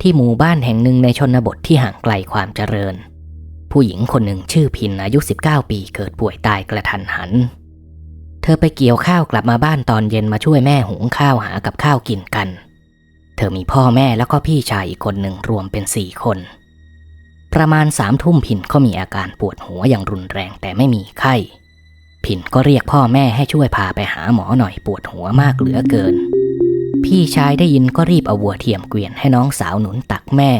ที่หมู่บ้านแห่งหนึ่งในชนบทที่ห่างไกลความเจริญ ผู้หญิงคนหนึ่งชื่อพินอายุ 19 ปีเกิดป่วยตายกระทันหัน เธอไปเกี่ยวข้าวกลับมาบ้านตอนเย็นมาช่วยแม่หุงข้าวหากับข้าวกินกัน เธอมีพ่อแม่แล้วก็พี่ชายอีกคนหนึ่งรวมเป็นสี่คน ประมาณสามทุ่มพินก็มีอาการปวดหัวอย่างรุนแรงแต่ไม่มีไข้ พินก็เรียกพ่อแม่ให้ช่วยพาไปหาหมอหน่อยปวดหัวมากเหลือเกิน พี่ชายได้ยินก็รีบเอาวัวเทียมเกวียนให้น้องสาวหนุนตักแม่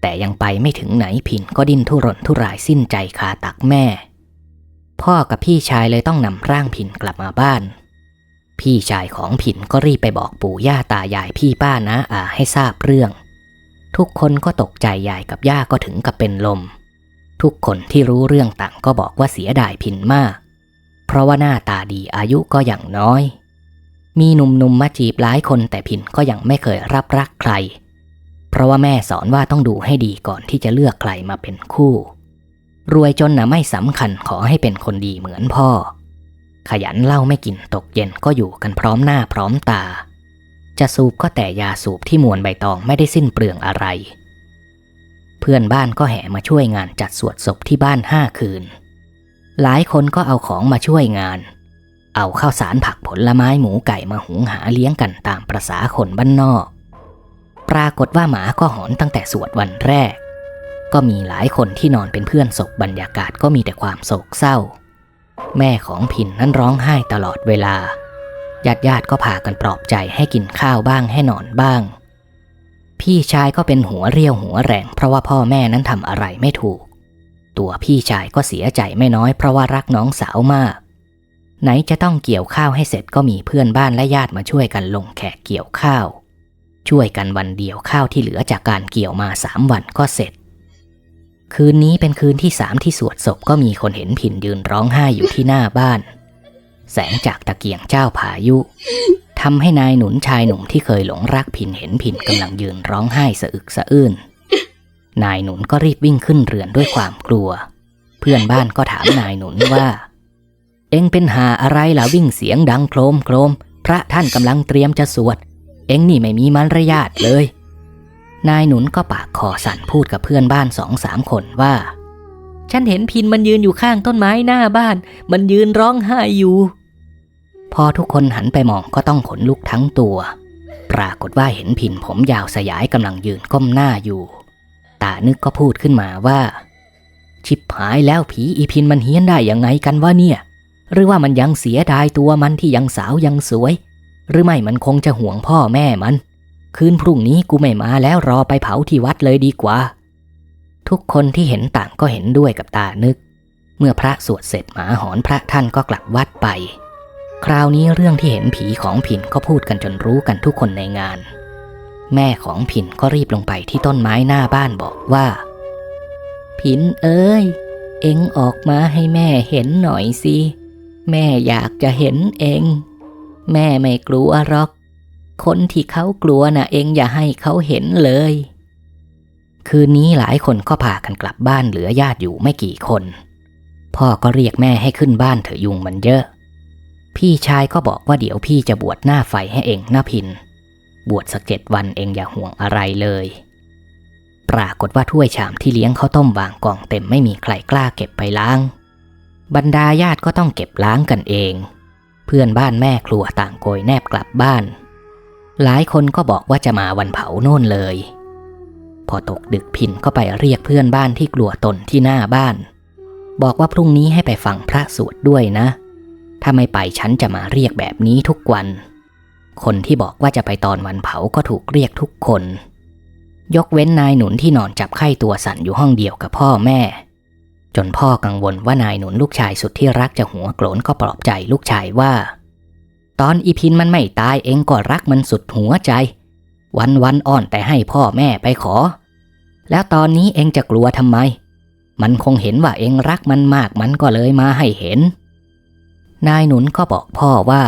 แต่ยังไปไม่ถึงไหนพินก็ดิ้นทุรนทุรายสิ้นใจคาตักแม่ พ่อกับพี่ชายเลยต้องนำร่างพินกลับมาบ้าน พี่ชายของพินก็รีบไปบอกปู่ย่าตายายพี่ป้านะอาให้ทราบเรื่อง ทุกคนก็ตกใจยายกับย่าก็ถึงกับเป็นลม ทุกคนที่รู้เรื่องต่างก็บอกว่าเสียดายพินมาก เพราะว่าหน้าตาดีอายุก็อย่างน้อย มีหนุ่มๆมมาจีบหลายคนแต่พินก็ยังไม่เคยรับรักใคร เพราะว่าแม่สอนว่าต้องดูให้ดีก่อนที่จะเลือกใครมาเป็นคู่ รวยจนนะไม่สำคัญขอให้เป็นคนดีเหมือนพ่อ ขยันเล้าไม่กินตกเย็นก็อยู่กันพร้อมหน้าพร้อมตา จะสูบก็แต่ยาสูบที่มวนใบตองไม่ได้สิ้นเปลืองอะไร เพื่อนบ้านก็แห่มาช่วยงานจัดสวดศพที่บ้านห้าคืน หลายคนก็เอาของมาช่วยงาน เอาข้าวสารผักผลไม้หมูไก่มาหุงหาเลี้ยงกันตามประษาคนบ้านนอก ปรากฏว่าหมาก็หอนตั้งแต่สวดวันแรก ก็มีหลายคนที่นอนเป็นเพื่อนศพบรรยากาศก็มีแต่ความโศกเศร้า แม่ของพินนั้นร้องไห้ตลอดเวลาญาติญาติก็พากันปลอบใจให้กินข้าวบ้างให้นอนบ้าง พี่ชายก็เป็นหัวเรียวหัวแรงเพราะว่าพ่อแม่นั้นทำอะไรไม่ถูก ตัวพี่ชายก็เสียใจไม่น้อยเพราะว่ารักน้องสาวมาก ไหนจะต้องเกี่ยวข้าวให้เสร็จก็มีเพื่อนบ้านและญาติมาช่วยกันลงแขกเกี่ยวข้าว ช่วยกันวันเดียวข้าวที่เหลือจากการเกี่ยวมาสามวันก็เสร็จ คืนนี้เป็นคืนที่สามที่สวดศพก็มีคนเห็นผินยืนร้องไห้อยู่ที่หน้าบ้าน แสงจากตะเกียงเจ้าพายุทำให้นายหนุนชายหนุ่มที่เคยหลงรักผินเห็นผินกำลังยืนร้องไห้สะอึกสะอื้นนายหนุนก็รีบวิ่งขึ้นเรือนด้วยความกลัว เพื่อนบ้านก็ถามนายหนุนว่า เองเป็นหาอะไรล่ะวิ่งเสียงดังโครมโครม พระท่านกำลังเตรียมจะสวด เองนี่ไม่มีมารยาทเลย นายหนุนก็ปากคอสั่นพูดกับเพื่อนบ้านสองสามคนว่า ฉันเห็นพินมันยืนอยู่ข้างต้นไม้หน้าบ้าน มันยืนร้องไห้อยู่ พอทุกคนหันไปมองก็ต้องขนลุกทั้งตัว ปรากฏว่าเห็นพินผมยาวสยายกำลังยืนก้มหน้าอยู่ ตานึกก็พูดขึ้นมาว่า ชิบหายแล้วผีอีพินมันเฮี้ยนได้ยังไงกันวะเนี่ย หรือว่ามันยังเสียดายตัวมันที่ยังสาวยังสวย หรือไม่มันคงจะห่วงพ่อแม่มัน คืนพรุ่งนี้กูไม่มาแล้วรอไปเผาที่วัดเลยดีกว่า ทุกคนที่เห็นต่างก็เห็นด้วยกับตานึก เมื่อพระสวดเสร็จหมาหอนพระท่านก็กลับวัดไป คราวนี้เรื่องที่เห็นผีของผินก็พูดกันจนรู้กันทุกคนในงาน แม่ของผินก็รีบลงไปที่ต้นไม้หน้าบ้านบอกว่า ผินเอ้ย เอ็งออกมาให้แม่เห็นหน่อยสิ แม่อยากจะเห็นเอง แม่ไม่กลัวหรอก คนที่เขากลัวน่ะเองอย่าให้เขาเห็นเลย คืนนี้หลายคนก็พากันกลับบ้านเหลือญาติอยู่ไม่กี่คน พ่อก็เรียกแม่ให้ขึ้นบ้านเถอะยุงมันเยอะ พี่ชายก็บอกว่าเดี๋ยวพี่จะบวชหน้าไฟให้เองหน้าพิน บวชสักเจ็ดวันเองอย่าห่วงอะไรเลย ปรากฏว่าถ้วยชามที่เลี้ยงข้าวต้มวางกล่องเต็มไม่มีใครกล้าเก็บไปล้าง บรรดาญาติก็ต้องเก็บล้างกันเอง เพื่อนบ้านแม่ครัวต่างโกยแนบกลับบ้าน หลายคนก็บอกว่าจะมาวันเผาโน่นเลย พอตกดึกพินก็ไปเรียกเพื่อนบ้านที่กลัวตนที่หน้าบ้าน บอกว่าพรุ่งนี้ให้ไปฟังพระสวดด้วยนะ ถ้าไม่ไปฉันจะมาเรียกแบบนี้ทุกวัน คนที่บอกว่าจะไปตอนวันเผาก็ถูกเรียกทุกคน ยกเว้นนายหนุนที่นอนจับไข้ตัวสั่นอยู่ห้องเดียวกับพ่อแม่ จนพ่อกังวลว่านายหนุนลูกชายสุดที่รักจะหัวโกรนก็ปลอบใจลูกชายว่า ตอนอีพินมันไม่ตายเองก็รักมันสุดหัวใจ วันวันอ่อนแต่ให้พ่อแม่ไปขอ แล้วตอนนี้เองจะกลัวทำไม มันคงเห็นว่าเองรักมันมากมันก็เลยมาให้เห็น นายหนุนก็บอกพ่อว่า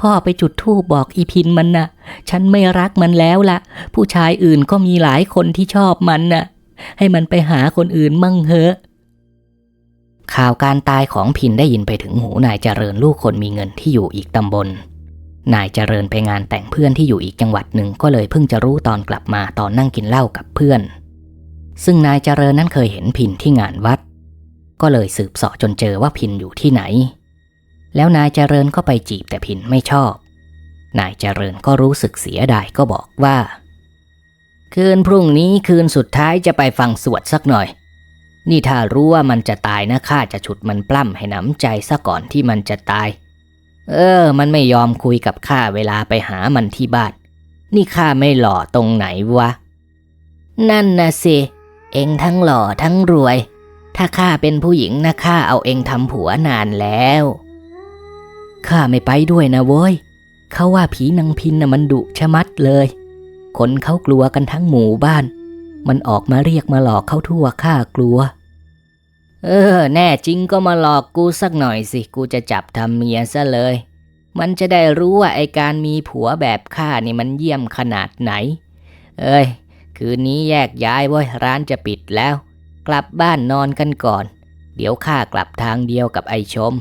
พ่อไปจุดธูปบอกอีพินมันนะ่ะ ฉันไม่รักมันแล้วละผู้ชายอื่นก็มีหลายคนที่ชอบมันน่ะ ให้มันไปหาคนอื่นมั่งเหอะ ข่าวการตายของพินได้ยินไปถึงหูนายเจริญลูกคนมีเงินที่อยู่อีกตำบล นายเจริญไปงานแต่งเพื่อนที่อยู่อีกจังหวัดหนึ่งก็เลยเพิ่งจะรู้ตอนกลับมาตอนนั่งกินเหล้ากับเพื่อน ซึ่งนายเจริญนั้นเคยเห็นพินที่งานวัด ก็เลยสืบสาะจนเจอว่าพินอยู่ที่ไหน แล้วนายเจริญก็ไปจีบแต่พินไม่ชอบ นายเจริญก็รู้สึกเสียดายก็บอกว่า คืนพรุ่งนี้คืนสุดท้ายจะไปฟังสวดสักหน่อย นี่ถ้ารู้ว่ามันจะตายนะข้าจะฉุดมันปล้ำให้หนำใจซะก่อนที่มันจะตาย เออ มันไม่ยอมคุยกับข้าเวลาไปหามันที่บ้าน นี่ข้าไม่หล่อตรงไหนวะ นั่นนะสิ เองทั้งหล่อทั้งรวย ถ้าข้าเป็นผู้หญิงนะข้าเอาเองทำผัวนานแล้ว ข้าไม่ไปด้วยนะเว้ย เขาว่าผีนางพินน่ะมันดุชะมัดเลย คนเขากลัวกันทั้งหมู่บ้าน มันออกมาเรียกมาหลอกเขาทั่วข้ากลัว เออ แน่จริงก็มาหลอกกูสักหน่อยสิ กูจะจับทำเมียซะเลย มันจะได้รู้ว่าไอการมีผัวแบบข้านี่มันเยี่ยมขนาดไหน เอ้ย คืนนี้แยกย้ายเว้ยร้านจะปิดแล้ว กลับบ้านนอนกันก่อน เดี๋ยวข้ากลับทางเดียวกับไอชม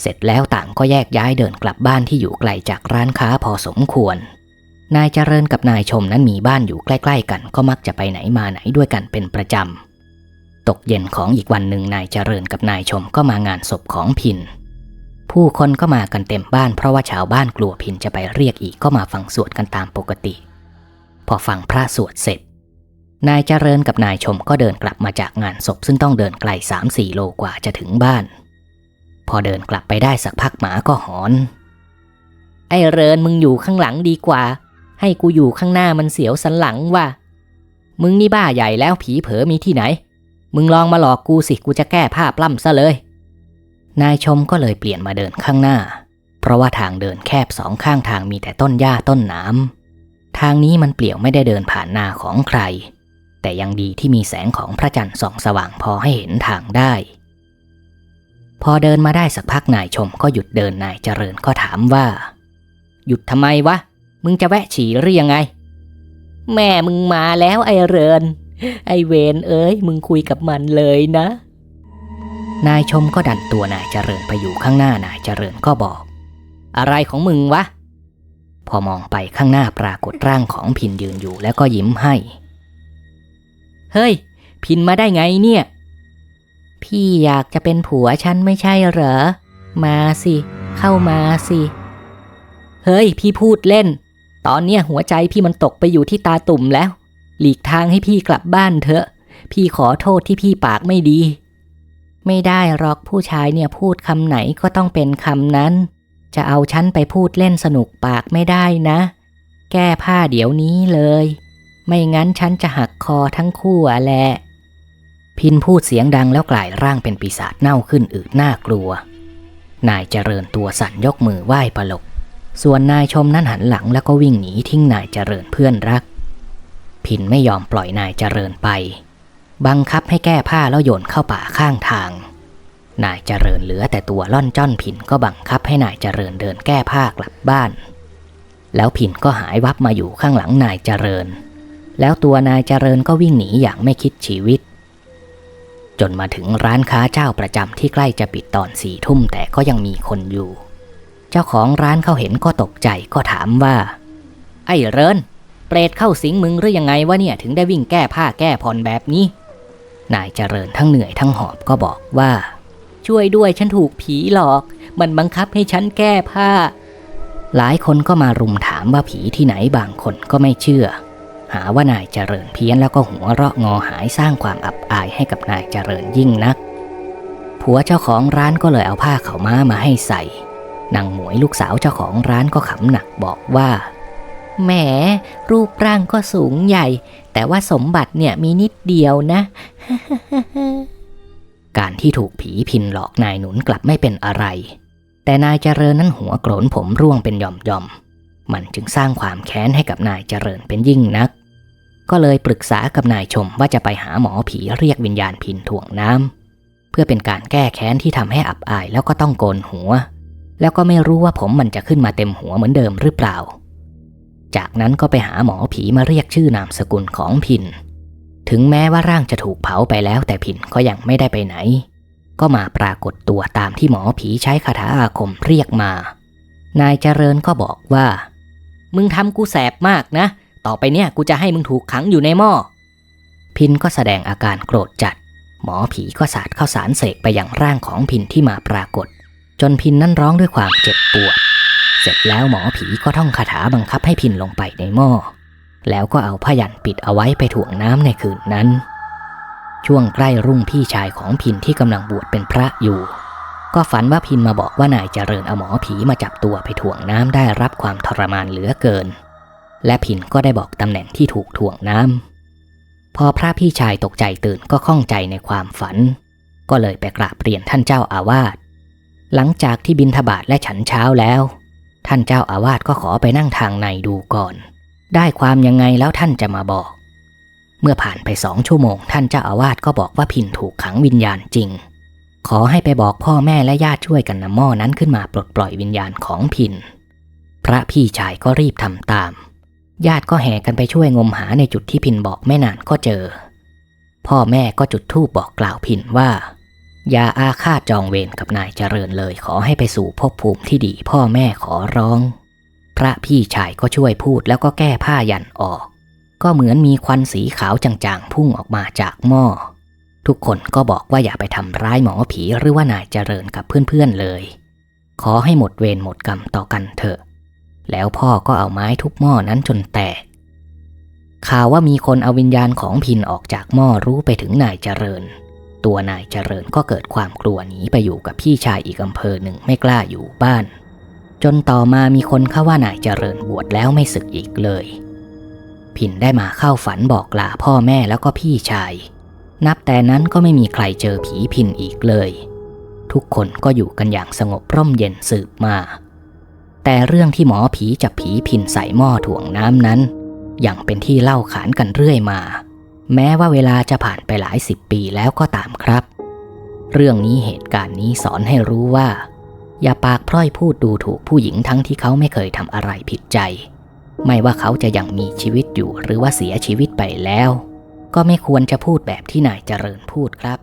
เสร็จแล้วต่างก็แยกย้ายเดินกลับบ้านที่อยู่ไกลจากร้านค้าพอสมควร นายเจริญกับนายชมนั้นมีบ้านอยู่ใกล้ ๆ กัน ก็มักจะไปไหนมาไหนด้วยกันเป็นประจำ ตกเย็นของอีกวันหนึ่งนายเจริญกับนายชมก็มางานศพของพิน ผู้คนก็มากันเต็มบ้านเพราะว่าชาวบ้านกลัวพินจะไปเรียกอีกก็มาฟังสวดกันตามปกติ พอฟังพระสวดเสร็จ นายเจริญกับนายชมก็เดินกลับมาจากงานศพซึ่งต้องเดินไกลสามสี่โลกว่าจะถึงบ้าน พอเดินกลับไปได้สักพักหมาก็หอน ไอเรินมึงอยู่ข้างหลังดีกว่า ให้กูอยู่ข้างหน้ามันเสียวสันหลังว่ะ มึงนี่บ้าใหญ่แล้วผีเผอมีที่ไหน มึงลองมาหลอกกูสิกูจะแก้ผ้าปล้ำซะเลย นายชมก็เลยเปลี่ยนมาเดินข้างหน้า เพราะว่าทางเดินแคบสองข้างทางมีแต่ต้นหญ้าต้นน้ำทางนี้มันเปลี่ยวไม่ได้เดินผ่านนาของใคร แต่ยังดีที่มีแสงของพระจันทร์ส่องสว่างพอให้เห็นทางได้ พอเดินมาได้สักพักนายชมก็หยุดเดินนายเจริญก็ถามว่า หยุดทำไมวะ มึงจะแวะฉี่หรือยังไง แม่มึงมาแล้วไอเริน ไอเวนเอ้ย มึงคุยกับมันเลยนะ นายชมก็ดันตัวนายเจริญไปอยู่ข้างหน้านายเจริญก็บอก อะไรของมึงวะ พอมองไปข้างหน้าปรากฏร่างของพินยืนอยู่แล้วก็ยิ้มให้ เฮ้ย พินมาได้ไงเนี่ย พี่อยากจะเป็นผัวฉันไม่ใช่เหรอ มาสิ เข้ามาสิ เฮ้ย พี่พูดเล่น ตอนเนี้ยหัวใจพี่มันตกไปอยู่ที่ตาตุ่มแล้ว หลีกทางให้พี่กลับบ้านเถอะ พี่ขอโทษที่พี่ปากไม่ดี ไม่ได้หรอกผู้ชายเนี่ยพูดคำไหนก็ต้องเป็นคำนั้น จะเอาฉันไปพูดเล่นสนุกปากไม่ได้นะ แก้ผ้าเดี๋ยวนี้เลย ไม่งั้นฉันจะหักคอทั้งคู่อะแหละพินพูดเสียงดังแล้วกลายร่างเป็นปีศาจเน่าขึ้นอืดน่ากลัว นายเจริญตัวสั่นยกมือไหว้ปลบ ส่วนนายชมนั้นหันหลังแล้วก็วิ่งหนีทิ้งนายเจริญเพื่อนรัก พินไม่ยอมปล่อยนายเจริญไป บังคับให้แก้ผ้าแล้วโยนเข้าป่าข้างทาง นายเจริญเหลือแต่ตัวล่อนจ้อนพินก็บังคับให้นายเจริญเดินแก้ผ้ากลับบ้าน แล้วพินก็หายวับมาอยู่ข้างหลังนายเจริญ แล้วตัวนายเจริญก็วิ่งหนีอย่างไม่คิดชีวิต จนมาถึงร้านค้าเจ้าประจำที่ใกล้จะปิดตอนสี่ทุ่มแต่ก็ยังมีคนอยู่ เจ้าของร้านเขาเห็นก็ตกใจก็ถามว่า ไอ้เรินเปรตเข้าสิงมึงหรือยังไงวะเนี่ยถึงได้วิ่งแก้ผ้าแก้ผ่อนแบบนี้ นายเจริญทั้งเหนื่อยทั้งหอบก็บอกว่า ช่วยด้วยฉันถูกผีหลอก มันบังคับให้ฉันแก้ผ้า หลายคนก็มารุมถามว่าผีที่ไหนบางคนก็ไม่เชื่อ หาว่านายเจริญเพี้ยนแล้วก็หัวเราะงอหายสร้างความอับอายให้กับนายเจริญยิ่งนักผัวเจ้าของร้านก็เลยเอาผ้าเขาม้ามาให้ใส่ นางหมวยลูกสาวเจ้าของร้านก็ขำหนักบอกว่า แหม รูปร่างก็สูงใหญ่ แต่ว่าสมบัติเนี่ยมีนิดเดียวนะ การที่ถูกผีพินหลอกนายหนุนกลับไม่เป็นอะไร แต่นายเจริญนั้นหัวโกรนผมร่วงเป็นหย่อมๆ มันจึงสร้างความแค้นให้กับนายเจริญเป็นยิ่งนัก ก็เลยปรึกษากับนายชมว่าจะไปหาหมอผีเรียกวิญญาณพินถ่วงน้ำเพื่อเป็นการแก้แค้นที่ทำให้อับอายแล้วก็ต้องโกนหัว แล้วก็ไม่รู้ว่าผมมันจะขึ้นมาเต็มหัวเหมือนเดิมหรือเปล่า จากนั้นก็ไปหาหมอผีมาเรียกชื่อนามสกุลของพิน ถึงแม้ว่าร่างจะถูกเผาไปแล้วแต่พินก็ยังไม่ได้ไปไหน ก็มาปรากฏตัวตามที่หมอผีใช้คาถาอาคมเรียกมา นายเจริญก็บอกว่า มึงทำกูแสบมากนะ ต่อไปเนี่ยกูจะให้มึงถูกขังอยู่ในหม้อ พินก็แสดงอาการโกรธจัด หมอผีก็สาดข้าวสารเสกไปยังร่างของพินที่มาปรากฏ จนพินนั้นร้องด้วยความเจ็บปวด เสร็จแล้วหมอผีก็ท่องคาถาบังคับให้พินลงไปในหม้อ แล้วก็เอาผ้ายันปิดเอาไว้ไปถ่วงน้ำในคืนนั้น ช่วงใกล้รุ่งพี่ชายของพินที่กำลังบวชเป็นพระอยู่ ก็ฝันว่าพินมาบอกว่านายเจริญเอาหมอผีมาจับตัวไปถ่วงน้ำได้รับความทรมานเหลือเกิน และพินก็ได้บอกตำแหน่งที่ถูกถ่วงน้ำพอพระพี่ชายตกใจตื่นก็ข้องใจในความฝัน ก็เลยไปกราบเรียนท่านเจ้าอาวาส หลังจากที่บินทบาทและฉันเช้าแล้ว ท่านเจ้าอาวาสก็ขอไปนั่งทางในดูก่อน ได้ความยังไงแล้วท่านจะมาบอก เมื่อผ่านไปสองชั่วโมง ท่านเจ้าอาวาสก็บอกว่าพินถูกขังวิญญาณจริง ขอให้ไปบอกพ่อแม่และญาติช่วยกันนำหม้อนั้นขึ้นมาปลดปล่อยวิญญาณของพิน พระพี่ชายก็รีบทำตาม ญาติก็แห่กันไปช่วยงมหาในจุดที่พินบอกไม่นานก็เจอ พ่อแม่ก็จุดธูปบอกกล่าวพินว่า อย่าอาฆาตจองเวรกับนายเจริญเลยขอให้ไปสู่ภพภูมิที่ดีพ่อแม่ขอร้อง พระพี่ชายก็ช่วยพูดแล้วก็แก้ผ้ายันออก ก็เหมือนมีควันสีขาวจางๆ พุ่งออกมาจากหม้อ ทุกคนก็บอกว่าอย่าไปทำร้ายหมอผีหรือว่านายเจริญกับเพื่อนๆเลย ขอให้หมดเวรหมดกรรมต่อกันเถอะ แล้วพ่อก็เอาไม้ทุบหม้อนั้นจนแตกข่าวว่ามีคนเอาวิญญาณของพินออกจากหม้อรู้ไปถึงนายเจริญ ตัวนายเจริญก็เกิดความกลัวหนีไปอยู่กับพี่ชายอีกอำเภอหนึ่งไม่กล้าอยู่บ้าน จนต่อมามีคนเข้าว่านายเจริญบวชแล้วไม่ศึกอีกเลย พินได้มาเข้าฝันบอกลาพ่อแม่แล้วก็พี่ชาย นับแต่นั้นก็ไม่มีใครเจอผีพินอีกเลย ทุกคนก็อยู่กันอย่างสงบร่มเย็นสืบมา แต่เรื่องที่หมอผีจับผีพินใส่หม้อถ่วงน้ำนั้นยังเป็นที่เล่าขานกันเรื่อยมา แม้ว่าเวลาจะผ่านไปหลายสิบปีแล้วก็ตามครับ เรื่องนี้เหตุการณ์นี้สอนให้รู้ว่า อย่าปากพร่อยพูดดูถูกผู้หญิงทั้งที่เขาไม่เคยทำอะไรผิดใจ ไม่ว่าเขาจะยังมีชีวิตอยู่หรือว่าเสียชีวิตไปแล้ว ก็ไม่ควรจะพูดแบบที่นายเจริญพูดครับ